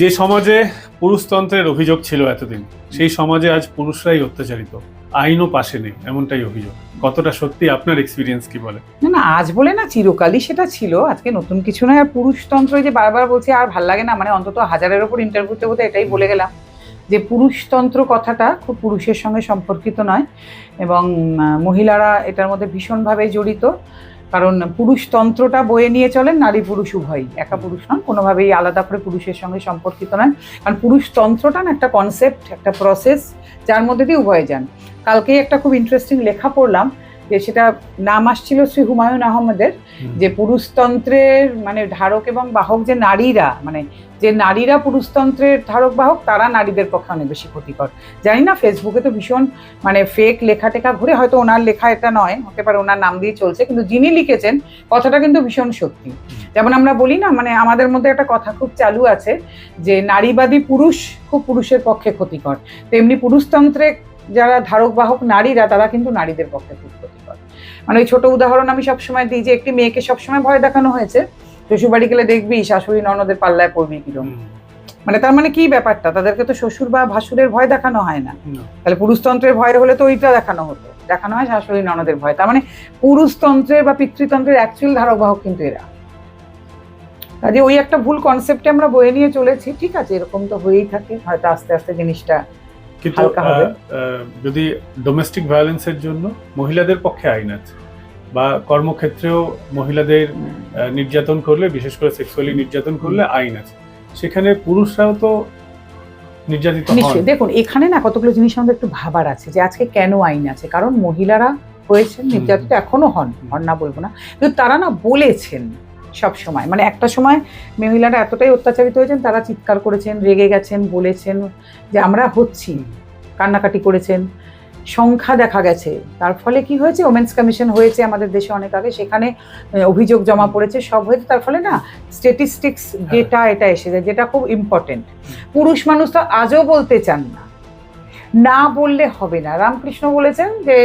যে সমাজে পুরুষতন্ত্রের অভিযোগ ছিল এতদিন, সেই সমাজে আজ পুরুষরাই অত্যাচারিত। আইনও পাশে নেই, এমনটাই অভিযোগ। কতটা সত্যি, আপনার এক্সপিরিয়েন্স কি বলে না না, আজ বলে না, চিরকালই সেটা ছিল। আজকে নতুন কিছু নয়, আর পুরুষতন্ত্র যে বারবার বলছি, আর ভালো লাগে না মানে অন্তত হাজারের ওপর ইন্টারভিউতে বোধ এটাই বলে গেলাম যে পুরুষতন্ত্র কথাটা খুব পুরুষের সঙ্গে সম্পর্কিত নয় এবং মহিলারা এটার মধ্যে ভীষণভাবে জড়িত। কারণ পুরুষতন্ত্রটা বয়ে নিয়ে চলেন, নারী পুরুষ উভয়ই। একা পুরুষ নন, কোনোভাবেই আলাদা করে পুরুষের সঙ্গে সম্পর্কিত নয়। কারণ পুরুষতন্ত্রটা না একটা কনসেপ্ট একটা প্রসেস যার মধ্যে দিয়ে উভয় যান। কালকেই একটা খুব ইন্টারেস্টিং লেখা পড়লাম যে সেটা নাম আসছিল শ্রী হুমায়ুন আহমেদের যে পুরুষতন্ত্রের মানে ধারক এবং বাহক যে নারীরা মানে যে নারীরা পুরুষতন্ত্রের ধারক বাহক তারা নারীদের পক্ষে অনেক বেশি ক্ষতিকর। জানি না ফেসবুকে তো ভীষণ মানে ফেক লেখা টেখা ঘুরে হয়তো ওনার লেখা এটা নয় হতে পারে ওনার নাম দিয়ে চলছে কিন্তু যিনি লিখেছেন কথাটা কিন্তু ভীষণ সত্যি। যেমন আমরা বলি না মানে আমাদের মধ্যে একটা কথা খুব চালু আছে যে নারীবাদী পুরুষ খুব পুরুষের পক্ষে ক্ষতিকর। তেমনি পুরুষতন্ত্রে যারা ধারক বাহক নারীরা তারা কিন্তু নারীদের পক্ষে খুব ক্ষতিকর। মানে ওই ছোট উদাহরণ আমি সবসময় দিই যে একটি মেয়েকে সবসময় ভয় দেখানো হয়েছে। শ্বশুরবাড়ি গেলে দেখবি শাশুড়ি ননদের পাল্লায় পড়বি কিরম। মানে তার মানে কি ব্যাপারটা? তাদেরকে তো শ্বশুর বা ভাসুরের ভয় দেখানো হয় না। না। তাহলে পুরুষতন্ত্রের ভয় হলে তো ওইটা দেখানো হতো। দেখানো হয় শাশুড়ি ননদের ভয়। তার মানে পুরুষতন্ত্রের বা পিতৃতন্ত্রের অ্যাকচুয়াল ধারক বাহক কিন্তু এরা। কাজে ওই একটা ভুল কনসেপ্টে আমরা বয়ে নিয়ে চলেছি। ঠিক আছে এরকম তো হয়েই থাকে। হয়তো আস্তে আস্তে জিনিসটা কিন্তু যদি ডোমেস্টিক ভায়োলেন্সের জন্য মহিলাদের পক্ষে আইন আছে বা কর্মক্ষেত্রেও মহিলাদের নির্যাতন করলে বিশেষ করে সেক্সুয়ালি নির্যাতন করলে আইন আছে। সেখানে পুরুষরাও তো নির্যাতিত নিশ্চয়ই। দেখুন এখানে না কতগুলো জিনিস আমাদের একটু ভাবার আছে যে আজকে কেন আইন আছে? কারণ মহিলারা হয়েছেন। নির্যাতিত এখনও হন। হন না বলব না। কিন্তু তারা না বলেছেন সব সময়। মানে একটা সময় মহিলারা এতটাই অত্যাচারিত হয়েছেন তারা চিৎকার করেছেন রেগে গেছেন বলেছেন যে আমরা হচ্ছি কান্নাকাটি করেছেন। সংখ্যা দেখা গেছে। তার ফলে কি হয়েছে? ওমেন্স কমিশন হয়েছে আমাদের দেশে অনেক আগে। সেখানে অভিযোগ জমা পড়েছে সব হয়েছে। তার ফলে না স্ট্যাটিস্টিক্স ডেটা এটা এসে যায় যেটা খুব ইম্পর্টেন্ট পুরুষ মানুষ তো আজও বলতে চান না। না বললে হবে না। রামকৃষ্ণ বলেছেন যে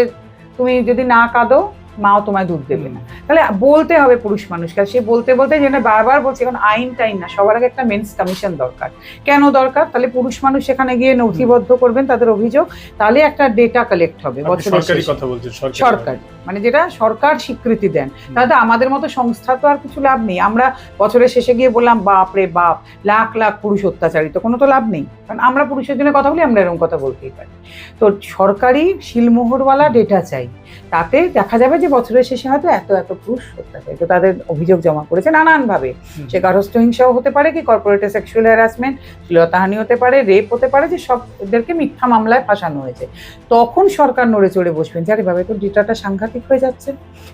তুমি যদি না কাঁদো মাও তোমায় দুধ দেবে না। তাহলে বলতে হবে পুরুষ মানুষকে সে বলতে বলতে যেন বারবার বলছে এখন আইন টাইন না সবার আগে একটা মেন্স কমিশন দরকার। কেন দরকার? তাহলে পুরুষ মানুষ সেখানে গিয়ে নথিবদ্ধ করবেন তাদের অভিযোগ তাহলে একটা ডেটা কালেক্ট হবে সরকারি কথা বলছেন সরকার মানে যেটা সরকার স্বীকৃতি দেন। তাহলে আমাদের মতো সংস্থা তো আর কিছু লাভ নেই। আমরা বছরের শেষে গিয়ে বললাম বাপ রে বাপ লাখ লাখ পুরুষ অত্যাচারিত কোনো তো লাভ নেই। কারণ আমরা পুরুষের জন্য কথা বলি আমরা এরকম কথা বলতেই পারি। তো সরকারি শিলমোহরওয়ালা ডেটা চাই। তাতে দেখা যাবে যে বছরের শেষে হয়তো এত এত পুরুষ অত্যাচারিত তাদের অভিযোগ জমা করেছে নানানভাবে। সে গার্হস্থ্য হিংসাও হতে পারে কি কর্পোরেট সেক্সুয়াল হ্যারাসমেন্ট শ্লীলতাহানি হতে পারে রেপ হতে পারে যে সব এদেরকে মিথ্যা মামলায় ফাঁসানো হয়েছে। তখন সরকার নড়ে চড়ে বসবেন যে আরে বাবা তো ডেটাটা সাংঘাতিক হয়ে যাচ্ছে।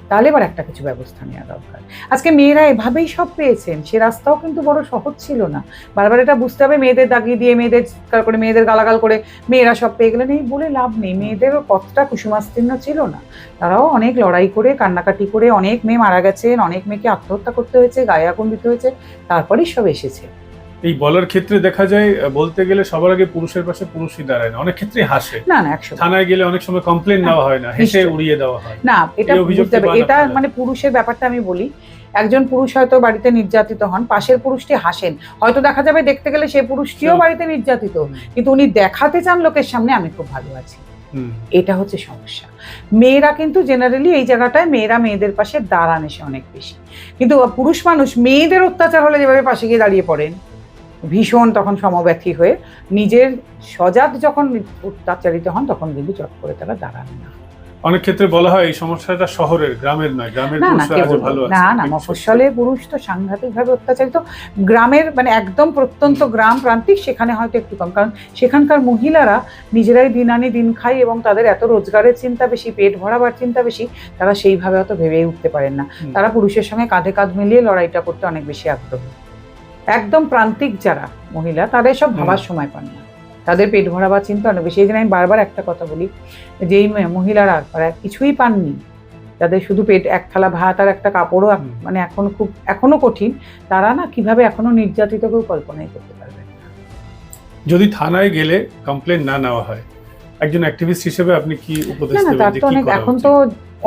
তাহলে এবার একটা কিছু ব্যবস্থা নেওয়া দরকার। আজকে মেয়েরা এভাবেই সব পেয়েছেন। সে রাস্তাও কিন্তু বড় সহজ ছিল না। বারবার এটা বুঝতে হবে মেয়েদের দাগিয়ে দিয়ে মেয়েদের চিৎকার করে মেয়েদের গালাগাল করে মেয়েরা সব পেয়ে গেলেন। এই বলে লাভ নেই। মেয়েদেরও কতটা কুসুমাস্তীর্ণ ছিল না। তারাও অনেক লড়াই করে কান্নাকাটি করে অনেক মেয়ে মারা গেছেন অনেক মেয়েকে আত্মহত্যা করতে হয়েছে গায়ে আগুন দিতে হয়েছে তারপরেই সব এসেছে। এই বলার ক্ষেত্রে দেখা যায় বলতে গেলে সবার আগে পুরুষের পাশে পুরুষই দাঁড়ায় না। অনেক ক্ষেত্রে হাসে। না না একশো থানায় গেলে অনেক সময় কমপ্লেন নেওয়া হয় না হেসে উড়িয়ে দেওয়া হয়। না এটা বুঝতে এটা মানে পুরুষের ব্যাপারটা আমি বলি। একজন পুরুষ হয়তো বাড়িতে নির্যাতিত হন পাশের পুরুষটি হাসেন। হয়তো দেখা যাবে দেখতে গেলে সে পুরুষটিও বাড়িতে নির্যাতিত। কিন্তু উনি দেখাতে চান লোকের সামনে আমি খুব ভালো আছি। এটা হচ্ছে সমস্যা। মেয়েরা কিন্তু জেনারেলি এই জায়গাটায় মেয়েরা মেয়েদের পাশে দাঁড়ান এসে অনেক বেশি। কিন্তু পুরুষ মানুষ মেয়েদের অত্যাচার হলে যেভাবে পাশে গিয়ে দাঁড়িয়ে পড়েন, ভীষণ তখন সমব্যথী হয়ে নিজের সজাত যখন অত্যাচারিত হন, তখন কিন্তু চট করে তারা দাঁড়ান না। অনেক ক্ষেত্রে বলা হয় এই সমস্যাটা শহরের গ্রামের নয় গ্রামের না না? ভালো মফস্বলে পুরুষ তো সাংঘাতিক ভাবে অত্যাচারিত। গ্রামের মানে একদম প্রত্যন্ত গ্রাম প্রান্তিক সেখানে হয়তো একটু কম কারণ সেখানকার মহিলারা নিজেরাই দিন আনি দিন খাই এবং তাদের এত রোজগারের চিন্তা বেশি পেট ভরাবার চিন্তা বেশি তারা সেইভাবে অত ভেবেই উঠতে পারেন না। তারা পুরুষের সঙ্গে কাঁধে কাঁধ মিলিয়ে লড়াইটা করতে অনেক বেশি আগ্রহী। একদম প্রান্তিক যারা মহিলা তাদের সব ভাবার সময় পান না। তাদের পেট ভরাবার চিন্তা অনেক বেশি। এই জন্য আমি বারবার একটা কথা বলি যেই মহিলারা তারা কিছুই পাননি যাদের শুধু পেট এক থালা ভাত আর একটা কাপড়ও। মানে এখনও খুব এখনও কঠিন তারা না কীভাবে এখনও নির্যাতিত কেউ কল্পনাই করতে পারবে যদি থানায় গেলে কমপ্লেন না নেওয়া হয় একজন অ্যাক্টিভিস্ট হিসেবে আপনি কি উপদেশ দেবেন তার তো অনেক এখন তো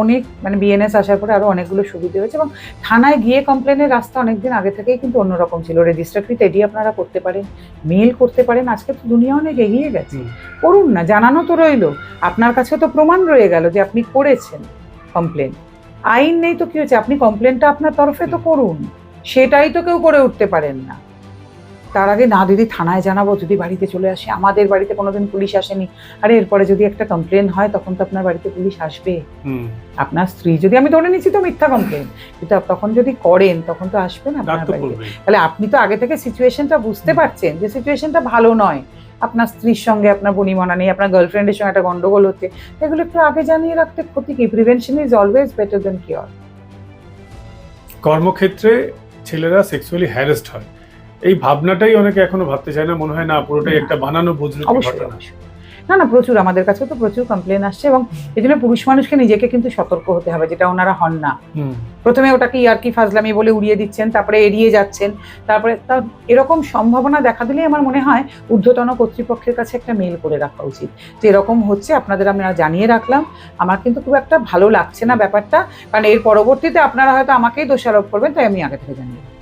অনেক মানে বিএনএস আসার পরে আরও অনেকগুলো সুবিধা হয়েছে এবং থানায় গিয়ে কমপ্লেনের রাস্তা অনেকদিন আগে থেকেই কিন্তু অন্যরকম ছিল। রেজিস্টার ফিতে এডি আপনারা করতে পারেন মেল করতে পারেন আজকে তো দুনিয়া অনেক এগিয়ে গেছে। করুন না জানানো তো রইল। আপনার কাছে তো প্রমাণ রয়ে গেল যে আপনি করেছেন কমপ্লেন আইন নেই তো কী হয়েছে? আপনি কমপ্লেনটা আপনার তরফে তো করুন। সেটাই তো কেউ করে উঠতে পারেন না। তার আগে না দিদি থানায় জানাব যদি বাড়িতে চলে আসে। আমাদের বাড়িতে কোনোদিন পুলিশ আসেনি। আরে এরপরে যদি একটা কমপ্লেন হয় তখন তো আপনার বাড়িতে পুলিশ আসবে। আপনার স্ত্রী যদি আমি ধরে নিচ্ছি তো মিথ্যা কমপ্লেন কিন্তু তখন যদি করেন তখন তো আসবেন আপনার বাড়িতে। তাহলে আপনি তো আগে থেকে সিচুয়েশনটা বুঝতে পারছেন যে সিচুয়েশনটা ভালো নয়। আপনার স্ত্রীর সঙ্গে আপনার বনিমনা নেই আপনার গার্লফ্রেন্ডের সঙ্গে একটা গন্ডগোল হচ্ছে। এগুলো একটু আগে জানিয়ে রাখতে ক্ষতি কি? Prevention is always better than cure কর্মক্ষেত্রে ছেলেরা সেক্সুয়ালি হ্যারেস্ট হয়। এই ভাবনাটাই অনেকে এখনও ভাবতে চায় না মনে হয় না পুরোটাই একটা বানানো বুঝলো ঘটনা। না না প্রচুর আমাদের কাছে তো প্রচুর কমপ্লেন আসছে এবং এই জন্য পুরুষ মানুষকে নিজেকে কিন্তু সতর্ক হতে হবে যেটা ওনারা হন না। প্রথমে ওটাকে ইয়ার্কি ফাজলামি বলে উড়িয়ে দিচ্ছেন তারপরে এড়িয়ে যাচ্ছেন তারপরে তা এরকম সম্ভাবনা দেখা দিলেই আমার মনে হয় ঊর্ধ্বতন কর্তৃপক্ষের কাছে একটা মেল করে রাখা উচিত যে এরকম হচ্ছে আপনাদের আমরা জানিয়ে রাখলাম আমার কিন্তু খুব একটা ভালো লাগছে না ব্যাপারটা কারণ এর পরবর্তীতে আপনারা হয়তো আমাকেই দোষারোপ করবেন তাই আমি আগে থেকে জানিয়ে।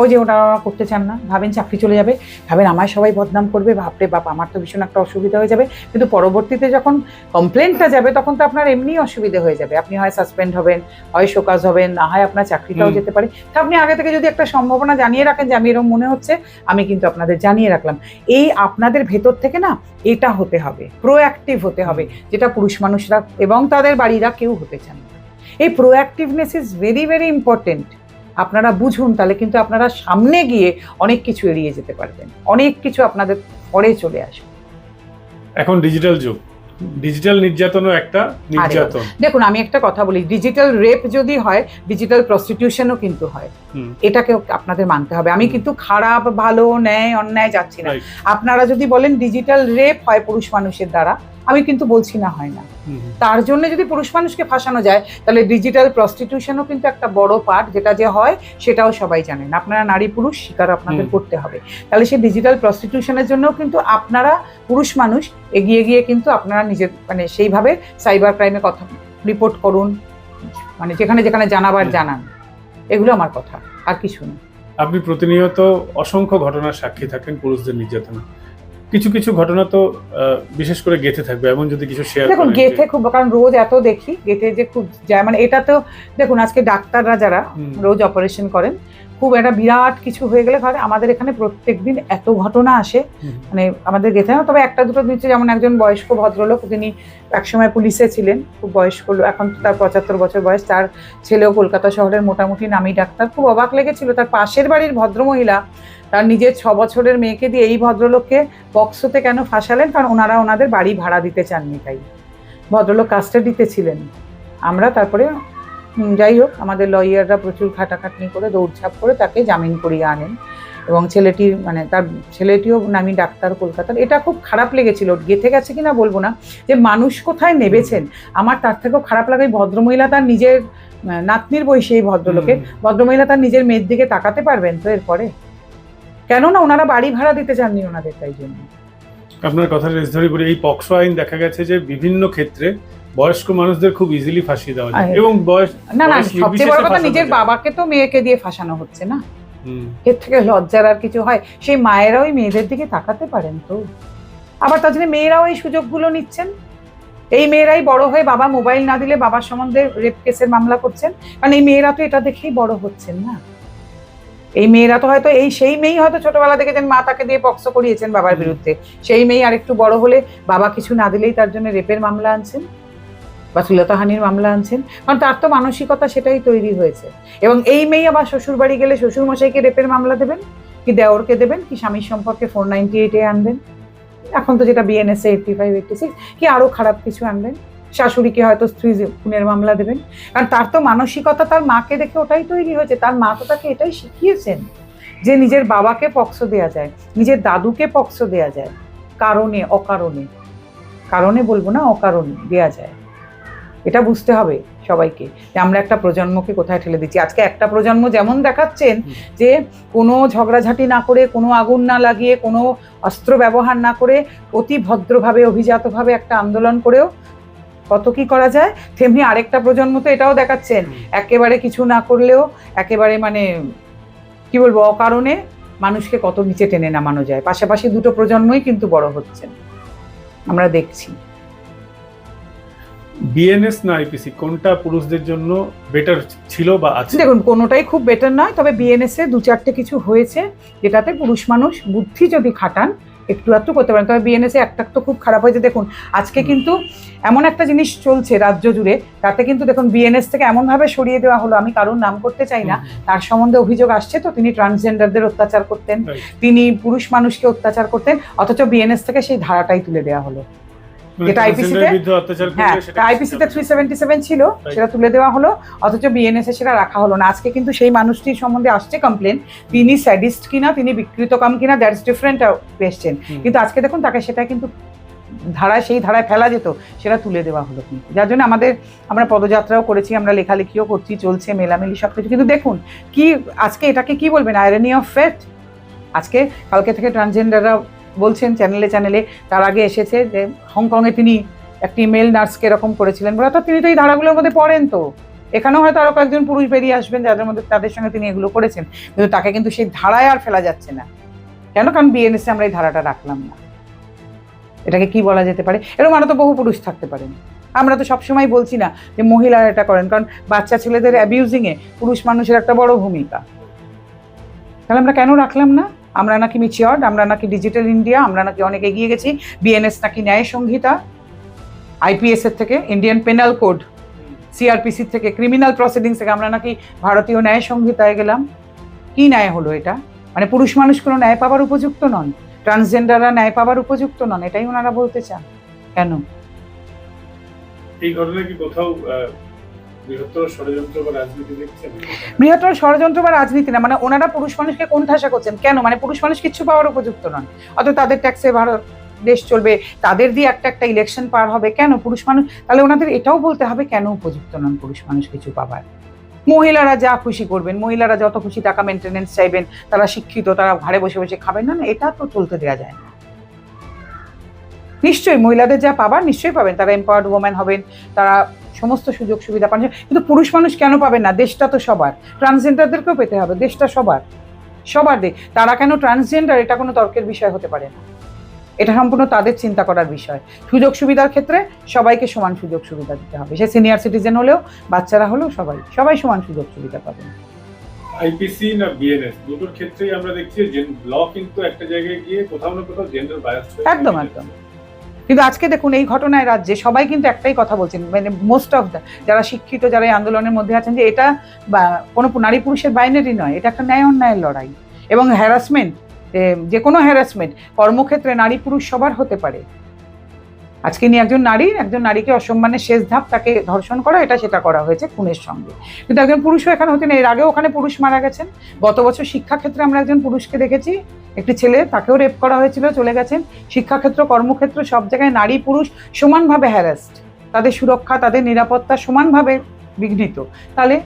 ওই যে ওটা ওরা করতে চান না। ভাবেন চাকরি চলে যাবে ভাবেন আমায় সবাই বদনাম করবে বাপরে বাপ আমার তো ভীষণ একটা অসুবিধা হয়ে যাবে। কিন্তু পরবর্তীতে যখন কমপ্লেনটা যাবে তখন তো আপনার এমনিই অসুবিধা হয়ে যাবে। আপনি হয় সাসপেন্ড হবেন হয় শোকাজ হবেন না হয় আপনার চাকরিটাও যেতে পারে। তা আপনি আগে থেকে যদি একটা সম্ভাবনা জানিয়ে রাখেন যে আমি এরকম মনে হচ্ছে আমি কিন্তু আপনাদের জানিয়ে রাখলাম। এই আপনাদের ভেতর থেকে না এটা হতে হবে প্রোঅ্যাক্টিভ হতে হবে যেটা পুরুষ মানুষরা এবং তাদের বাড়িরা কেউ হতে চান না। এই proactiveness is very very important আপনারা বুঝুন তাহলে কিন্তু আপনারা সামনে গিয়ে অনেক কিছু এড়িয়ে যেতে পারবেন। অনেক কিছু আপনাদের পরে চলে আসবে। এখন ডিজিটাল যুগ। ডিজিটাল নির্যাতনও একটা নির্যাতন। দেখুন আমি একটা কথা বলি ডিজিটাল রেপ যদি হয় ডিজিটাল প্রস্টিটিউশনও কিন্তু হয়। হুম। এটাকেও আপনাদের মানতে হবে। আমি কিন্তু খারাপ ভালো ন্যায় অন্যায় যাচ্ছি না। আপনারা যদি বলেন ডিজিটাল রেপ হয় পুরুষ মানুষের দ্বারা আমি কিন্তু বলছি না হয় না। তার জন্য যদি পুরুষ মানুষকে ফাঁসানো যায় তাহলে ডিজিটাল প্রস্টিটিউশনও কিন্তু একটা বড় পার্ট যেটা যে হয় সেটাও সবাই জানেন। আপনারা নারী পুরুষ শিকার আপনাদের করতে হবে। তাহলে সেই ডিজিটাল প্রস্টিটিউশনের জন্য কিন্তু আপনারা পুরুষ মানুষ এগিয়ে গিয়ে কিন্তু আপনারা নিজের মানে সেইভাবে সাইবার ক্রাইমে কথা রিপোর্ট করুন। মানে যেখানে যেখানে জানাবার। জানান। এগুলো আমার কথা আর কিছু না। আপনি প্রতিনিয়ত অসংখ্য ঘটনার সাক্ষী থাকেন পুরুষদের নির্যাতন। কিছু কিছু ঘটনা তো বিশেষ করে গেঁথে থাকবে এমন যদি কিছু শেয়ার দেখুন গেথে খুব কারণ রোজ এত দেখি গেথে যে খুব যায় মানে এটা তো দেখুন আজকে ডাক্তাররা যারা রোজ অপারেশন করেন খুব একটা বিরাট কিছু হয়ে গেলে ঘরে আমাদের এখানে প্রত্যেক দিন এত ঘটনা আসে মানে আমাদের গেথে না তবে একটা দুটো দিচ্ছে যেমন একজন বয়স্ক ভদ্রলোক তিনি একসময় পুলিশে ছিলেন খুব বয়স্ক লোক, এখন তার পঁচাত্তর বছর বয়স তার ছেলেও কলকাতা শহরের মোটামুটি নামি ডাক্তার খুব অবাক লেগেছিল তার পাশের বাড়ির ভদ্রমহিলা তার নিজের ছ বছরের মেয়েকে দিয়ে এই ভদ্রলোককে বক্সতে কেন ফাঁসালেন? কারণ ওনারা ওনাদের বাড়ি ভাড়া দিতে চাননি তাই। ভদ্রলোক কাস্টাডিতে ছিলেন। আমরা তারপরে যাই হোক আমাদের লয়াররা প্রচুর খাটাখাটনি করে দৌড়ঝাঁপ করে তাকে জামিন করিয়ে আনেন। এবং ছেলেটি মানে তার ছেলেটিও নামি ডাক্তার কলকাতার। এটা খুব খারাপ লেগেছিল। গেথে গেছে কিনা বলব না। যে মানুষ কোথায় নেবেছেন? আমার তার থেকেও খারাপ লাগে ভদ্রমহিলা তার নিজের নাতনির বয়সী এই ভদ্রলোকের। ভদ্রমহিলা তার নিজের মেয়ের দিকে তাকাতে পারবেন তো এরপরে? কেননা ওনারা বাড়ি ভাড়া দিতে চাননি ওনাদের তাই জন্য। আপনার কথা রেস ধরে বলি এই পক্সো আইন দেখা গেছে যে বিভিন্ন ক্ষেত্রে বয়স্ক মানুষদের খুব ইজিলি ফাঁসিয়ে দেওয়া যায় এবং বয়স না না সবচেয়ে বড় কথা নিজের বাবাকে তো মেয়েকে দিয়ে ফাঁসানো হচ্ছে না। এর থেকে লজ্জার আর কিছু হয়। সেই মায়েরা ওই মেয়েদের দিকে তাকাতে পারেন তো। আবার তার জন্য মেয়েরাও এই সুযোগগুলো নিচ্ছেন। এই মেয়েরাই বড় হয়ে বাবা মোবাইল না দিলে বাবার সম্বন্ধে রেপ কেসের মামলা করছেন। কারণ এই মেয়েরা তো এটা দেখেই বড় হচ্ছেন না। এই মেয়েরা তো হয়তো এই সেই মেয়েই হয়তো ছোটবেলা দেখেছেন মা তাকে দিয়ে পক্স করিয়েছেন বাবার বিরুদ্ধে। সেই মেয়ে আর একটু বড় হলে বাবা কিছু না দিলেই তার জন্য রেপের মামলা আনছেন বা শ্লীলতাহানির মামলা আনছেন। কারণ তার তো মানসিকতা সেটাই তৈরি হয়েছে। এবং এই মেয়ে আবার শ্বশুর বাড়ি গেলে শ্বশুর মশাইকে রেপের মামলা দেবেন? কি দেওরকে দেবেন? কি স্বামীর সম্পর্কে ফোর নাইনটি এইটে আনবেন? এখন তো যেটা বিএনএসএ এইটটি ফাইভ এইটটি সিক্স কি আরও খারাপ কিছু আনবেন? শাশুড়িকে হয়তো স্ত্রী খুনের মামলা দেবেন। কারণ তার তো মানসিকতা তার মাকে দেখে ওটাই তৈরি হয়েছে। তার মা তো তাকে এটাই শিখিয়েছেন যে নিজের বাবাকে পক্ষ দেয়া যায় নিজের দাদুকে পক্ষ দেয়া যায় কারণে অকারণে। কারণে বলব না অকারণে দেয়া যায়। এটা বুঝতে হবে সবাইকে যে আমরা একটা প্রজন্মকে কোথায় ঠেলে দিচ্ছি। আজকে একটা প্রজন্ম যেমন দেখাচ্ছেন যে কোনো ঝগড়াঝাটি না করে কোনো আগুন না লাগিয়ে কোনো অস্ত্র ব্যবহার না করে অতি ভদ্রভাবে অভিজাতভাবে একটা আন্দোলন করেও কত কি করা যায়? তেমনি আরেকটা প্রজন্ম তো এটাও দেখাচ্ছেন। একেবারে কিছু না করলেও একেবারে মানে কি বলব অকারণে মানুষকে কত নিচে টেনে নামানো যায়। পাশাপাশি দুটো প্রজন্মই কিন্তু বড় হচ্ছেন। আমরা দেখছি। বিএনএস না আইপিসি কোনটা পুরুষদের জন্য বেটার ছিল বা আছে? দেখুন কোনোটাই খুব বেটার নয় তবে বিএনএস এ দু চারটে কিছু হয়েছে যেটাতে পুরুষ মানুষ বুদ্ধি যদি খাটান একটু একটু করতে পারেন। তবে বিএনএসে একটা তো খুব খারাপ হয়েছে দেখুন। আজকে কিন্তু এমন একটা জিনিস চলছে রাজ্য জুড়ে তাতে কিন্তু দেখুন বিএনএস থেকে এমনভাবে সরিয়ে দেওয়া হলো আমি কারোর নাম করতে চাই না। তার সম্বন্ধে অভিযোগ আসছে তো তিনি ট্রান্সজেন্ডারদের অত্যাচার করতেন। তিনি পুরুষ মানুষকে অত্যাচার করতেন অথচ বিএনএস থেকে সেই ধারাটাই তুলে দেওয়া হলো। যেটা তে- করলে হ্যাঁ সেটা আইপিসিতে থ্রি সেভেন্টি সেভেন ছিল সেটা তুলে দেওয়া হলো অথচ বিএনএস এ সেটা রাখা হলো না। আজকে কিন্তু সেই মানুষটির সম্বন্ধে আসছে কমপ্লেন তিনি স্যাডিস্ট কিনা তিনি বিকৃতকাম কিনা দ্যাটস ডিফারেন্ট কোয়েশ্চেন কিন্তু আজকে দেখুন তাকে সেটা কিন্তু ধারায় সেই ধারায় ফেলা যেত সেটা তুলে দেওয়া হলো কিন্তু। যার জন্য আমাদের আমরা পদযাত্রাও করেছি আমরা লেখালেখিও করছি চলছে মেলামেলি সব কিছু কিন্তু দেখুন কি আজকে এটাকে কি বলবেন? আয়রনি অফ ফেথ আজকে কালকে থেকে ট্রান্সজেন্ডাররা বলছেন চ্যানেলে চ্যানেলে, তার আগে এসেছে যে হংকংয়ে তিনি একটি মেল নার্সকে এরকম করেছিলেন। বলে তো তিনি তো এই ধারাগুলোর মধ্যে পড়েন তো। এখানেও হয়তো আরও কয়েকজন পুরুষ বেরিয়ে আসবেন যাদের মধ্যে তাদের সঙ্গে তিনি এগুলো করেছেন। কিন্তু তাকে কিন্তু সেই ধারায় আর ফেলা যাচ্ছে না। কেন? কারণ বিএনএসে আমরা এই ধারাটা রাখলাম না। এটাকে কি বলা যেতে পারে? এরকম আরও তো বহু পুরুষ থাকতে পারেন। আমরা তো সবসময় বলছি না যে মহিলারা এটা করেন, কারণ বাচ্চা ছেলেদের অ্যাবিউজিংয়ে পুরুষ মানুষের একটা বড় ভূমিকা। তাহলে আমরা কেন রাখলাম না? আমরা নাকি মিচিওর্ড আমরা নাকি ডিজিটাল ইন্ডিয়া আমরা নাকি অনেক এগিয়ে গেছি। বিএনএস নাকি ন্যায় সংহিতা। আইপিএস এর থেকে ইন্ডিয়ান পেনাল কোড সিআরপিসি থেকে ক্রিমিনাল প্রসিডিংস থেকে আমরা নাকি ভারতীয় ন্যায় সংহিতায় গেলাম। কি ন্যায় হলো এটা? মানে পুরুষ মানুষ কোনো ন্যায় পাবার উপযুক্ত নন। ট্রান্সজেন্ডাররা ন্যায় পাবার উপযুক্ত নন, এটাই ওনারা বলতে চান। কেন? এই ঘটনা কি কোথাও বৃহত্তর ষড়যন্ত্র বা রাজনীতি না মানে ওনারা পুরুষ মানুষকে কোন ঠাসা করছেন? কেন? মানে পুরুষ মানুষ কিচ্ছু পাওয়ার উপযুক্ত নন। অত তাদের ট্যাক্সে ভারত দেশ চলবে, তাদের দিয়ে একটা একটা ইলেকশন পার হবে, কেন পুরুষ মানুষ? তাহলে ওনাদের এটাও বলতে হবে, কেন উপযুক্ত নন পুরুষ মানুষ কিছু পাবার মহিলারা যা খুশি করবেন, মহিলারা যত খুশি টাকা মেনটেনেন্স চাইবেন, তারা শিক্ষিত, তারা ঘরে বসে বসে খাবেন, না না, এটা তো চলতে দেওয়া যায় না। নিশ্চয়ই মহিলাদের যা পাবার, নিশ্চয়ই পাবেন। তারা এম্পাওয়ার্ড ওমেন হবেন, তারা সমস্ত সুযোগ সুবিধা পান। কিন্তু পুরুষ মানুষ কেন পাবেন না? দেশটা তো সবার। ট্রান্সজেন্ডারদেরকেও পেতে হবে। দেশটা সবার। সবার দেশ তারা কেন ট্রান্সজেন্ডার এটা কোনো তর্কের বিষয় হতে পারে না। এটা সম্পূর্ণ তাদের চিন্তা করার বিষয়। সুযোগ সুবিধার ক্ষেত্রে সবাইকে সমান সুযোগ সুবিধা দিতে হবে। সে সিনিয়র সিটিজেন হলেও বাচ্চারা হলেও সবাই সবাই সমান সুযোগ সুবিধা পাবেন আইপিসি না বিএনএস দুটোর ক্ষেত্রেই আমরা দেখছি যে ল কিন্তু একটা জায়গায় গিয়ে কোথাও না কোথাও জেন্ডার বায়াস একদম একদম। কিন্তু আজকে দেখুন, এই ঘটনায় রাজ্যে সবাই কিন্তু একটাই কথা বলছেন মানে মোস্ট অফ দ্য যারা শিক্ষিত, যারা এই আন্দোলনের মধ্যে আছেন যে এটা বা কোনো নারী পুরুষের বাইনারি নয়, এটা একটা ন্যায় অন্যায়ের লড়াই এবং হ্যারাসমেন্ট যে কোনো হ্যারাসমেন্ট কর্মক্ষেত্রে নারী পুরুষ সবার হতে পারে। আজকে নিয়ে একজন নারী, একজন নারীকে অসম্মানের শেষ ধাপ তাকে ধর্ষণ করা, এটা সেটা করা হয়েছে খুনের সঙ্গে। কিন্তু একজন পুরুষও এখানে হতেন এর আগেও ওখানে পুরুষ মারা গেছেন। গত বছর শিক্ষাক্ষেত্রে আমরা একজন পুরুষকে দেখেছি একটি ছেলে, তাকেও রেপ করা হয়েছিল, চলে গেছেন শিক্ষাক্ষেত্র, কর্মক্ষেত্র, সব জায়গায় নারী, পুরুষ সমানভাবে হ্যারাস্ট তাদের সুরক্ষা, তাদের নিরাপত্তা সমানভাবে বিঘ্নিত। তাহলে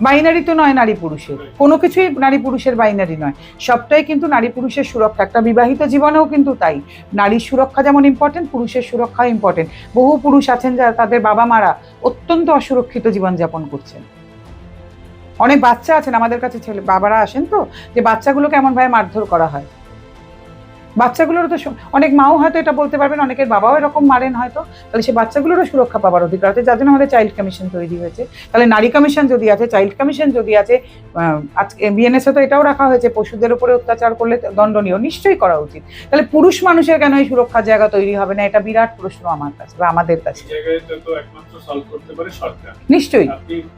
বাইনারি তো নয় নারী পুরুষের। কোনো কিছুই নারী পুরুষের বাইনারি নয়। সবটাই কিন্তু নারী পুরুষের সুরক্ষা। একটা বিবাহিত জীবনেও কিন্তু তাই। নারীর সুরক্ষা যেমন ইম্পর্টেন্ট পুরুষের সুরক্ষা ইম্পর্টেন্ট বহু পুরুষ আছেন যারা তাদের বাবা মারা অত্যন্ত অসুরক্ষিত জীবনযাপন করছেন। অনেক বাচ্চা আছেন আমাদের কাছে ছেলে বাবারা আসেন তো, যে বাচ্চাগুলোকে এমনভাবে মারধর করা হয়। বাচ্চাগুলোরও তো অনেক মাও হয়তো এটা বলতে পারবেন অনেকের বাবাও এরকম মারেন হয়তো তাহলে সে বাচ্চাগুলোরও সুরক্ষা পাবার অধিকার আছে যার জন্য আমাদের চাইল্ড কমিশন তৈরি হয়েছে। তাহলে নারী কমিশন যদি আছে চাইল্ড কমিশন যদি আছে আজকে বিএনএসে তো এটাও রাখা হয়েছে পশুদের উপরে অত্যাচার করলে দণ্ডনীয় নিশ্চয়ই করা উচিত। তাহলে পুরুষ মানুষের কেন এই সুরক্ষার জায়গা তৈরি হবে না? এটা বিরাট প্রশ্ন আমার কাছে বা আমাদের কাছে। নিশ্চয়ই।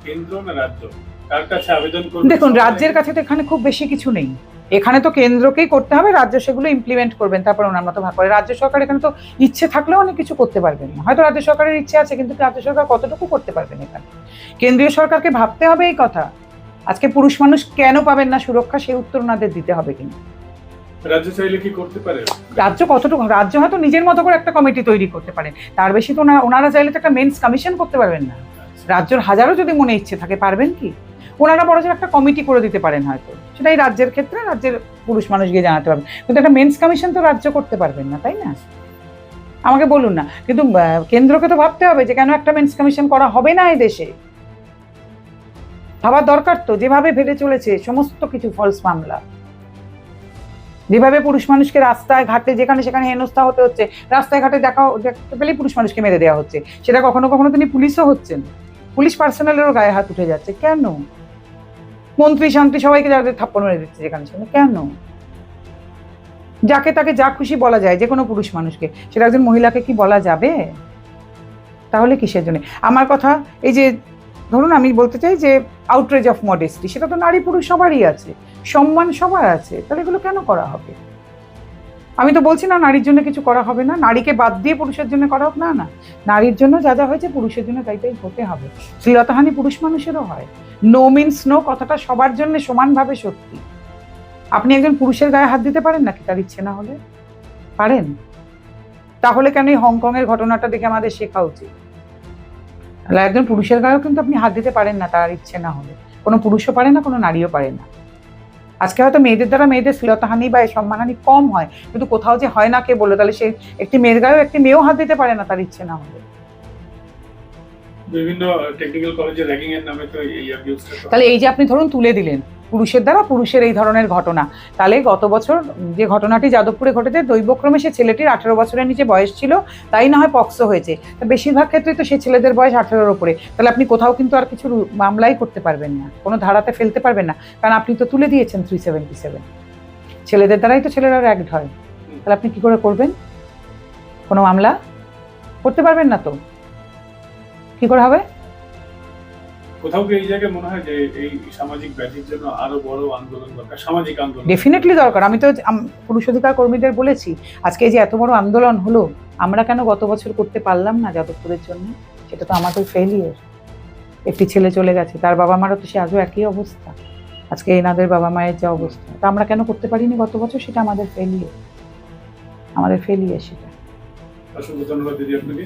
কেন্দ্র না রাজ্য? কার কাছে আবেদন দেখুন রাজ্যের কাছে তো এখানে খুব বেশি কিছু নেই। এখানে তো কেন্দ্রকেই করতে হবে রাজ্য সেগুলো ইমপ্লিমেন্ট করবেন তারপর ওনার মতো ভাগ করে। রাজ্য সরকার এখানে তো ইচ্ছে থাকলেও অনেক কিছু করতে পারবেন না। হয়তো রাজ্য সরকারের ইচ্ছে আছে কিন্তু রাজ্য সরকার কতটুকু করতে পারবেন এখানে? কেন্দ্রীয় সরকারকে ভাবতে হবে এই কথা। আজকে পুরুষ মানুষ কেন পাবেন না সুরক্ষা সেই উত্তর ওনাদের দিতে হবে কিন্তু। রাজ্য চাইলে কি করতে পারে? রাজ্য কতটুকু রাজ্য হয়তো নিজের মতো করে একটা কমিটি তৈরি করতে পারেন তার বেশি তো ওনারা ওনারা চাইলে তো একটা মেন্স কমিশন করতে পারবেন না। রাজ্যের হাজারো যদি মনে ইচ্ছে থাকে পারবেন কি? ওনারা বড় একটা কমিটি করে দিতে পারেন হয়তো। সেটাই রাজ্যের ক্ষেত্রে রাজ্যের পুরুষ মানুষ গিয়ে জানাতে পারবেন কিন্তু একটা মেন্স কমিশন তো রাজ্য করতে পারবেন না, তাই না? আমাকে বলুন না। কিন্তু কেন্দ্রকে তো ভাবতে হবে যে কেন একটা মেন্স কমিশন করা হবে না এই দেশে? ভাবার দরকার তো, যেভাবে ভেবে চলেছে সমস্ত কিছু ফলস মামলা। যেভাবে পুরুষ মানুষকে রাস্তায় ঘাটে যেখানে সেখানে হেনস্থা হতে হচ্ছে রাস্তায় ঘাটে দেখা দেখতে পেলেই পুরুষ মানুষকে মেরে দেওয়া হচ্ছে। সেটা কখনো কখনো তিনি পুলিশও হচ্ছেন। পুলিশ পার্সোনালেরও গায়ে হাত উঠে যাচ্ছে। কেন? মন্ত্রী শান্তি সবাইকে যাদের থাপ্পড় মেরে দিচ্ছে যেখানে সেখানে, কেন? যাকে তাকে যা খুশি বলা যায়, যে কোনো পুরুষ মানুষকে। সেটা একজন মহিলাকে কি বলা যাবে? তাহলে কিসের জন্য? আমার কথা, এই যে ধরুন আমি বলতে চাই যে আউটরেজ অফ মডেস্টি সেটা তো নারী পুরুষ সবারই আছে, সম্মান সবার আছে, তাহলে এগুলো কেন করা হবে? আমি তো বলছি না নারীর জন্য কিছু করা হবে না, নারীকে বাদ দিয়ে পুরুষের জন্য করা হোক, না না। নারীর জন্য যা যা হয়েছে পুরুষের জন্য তাই তাই হতে হবে। শ্লীলতাহানি পুরুষ মানুষেরও হয়। নো মিনস নো কথাটা সবার জন্য সমানভাবে সত্যি। আপনি একজন পুরুষের গায়ে হাত দিতে পারেন নাকি তার ইচ্ছে না হলে? পারেন। তাহলে কেন এই হংকংয়ের ঘটনাটা দেখে আমাদের শেখা উচিত? একজন পুরুষের গায়েও কিন্তু আপনি হাত দিতে পারেন না তার ইচ্ছে না হলে। কোনো পুরুষও পারে না, কোনো নারীও পারে না। আজকে হয়তো মেয়েদের দ্বারা মেয়েদের শ্লীলতাহানি বা সম্মানহানি কম হয়। কিন্তু কোথাও যে হয় না কে বলে, তাহলে সে একটি মেয়ের গায়েও একটি মেয়েও হাত দিতে পারে না তার ইচ্ছে না হলে। বিভিন্ন টেকনিক্যাল কলেজে র্যাগিং এর নামে তো এই অ্যাবিউজটা তাহলে এই যে আপনি ধরুন তুলে দিলেন, পুরুষের দ্বারা পুরুষের এই ধরনের ঘটনা। তাহলে গত বছর যে ঘটনাটি যাদবপুরে ঘটেছে, দৈবক্রমে সে ছেলেটির আঠেরো বছরের নিচে বয়স ছিল, তাই না হয় পক্সো হয়েছে। তা বেশিরভাগ ক্ষেত্রে তো সে ছেলেদের বয়স আঠেরোর ওপরে তাহলে আপনি কোথাও কিন্তু আর কিছু মামলাই করতে পারবেন না, কোনো ধারাতে ফেলতে পারবেন না। কারণ আপনি তো তুলে দিয়েছেন থ্রি সেভেন্টি সেভেন ছেলেদের দ্বারাই তো ছেলেরা অ্যাক্ট হয়। তাহলে আপনি কি করে করবেন? কোনো মামলা? করতে পারবেন না তো? কি করে হবে? কোথাও কি এই জায়গায় মনে হয় যে এই সামাজিক ব্যাধির জন্য আরও বড় আন্দোলন দরকার? সামাজিক আন্দোলন। ডেফিনেটলি দরকার। আমি তো পুরুষ অধিকার কর্মীদের বলেছি। আজকে যে এত বড় আন্দোলন হলো আমরা কেন গত বছর করতে পারলাম না যাদবপুরের জন্য? সেটা তো আমাদের ফেলিয়ার একটি ছেলে চলে গেছে তার বাবা মারও তো সে আজও একই অবস্থা। আজকে এনাদের বাবা মায়ের যা অবস্থা। তা আমরা কেন করতে পারিনি গত বছর? সেটা আমাদের ফেলিয়ার আমাদের ফেলিয়ার সেটা। অসংখ্য ধন্যবাদ দিদি আপনাকে।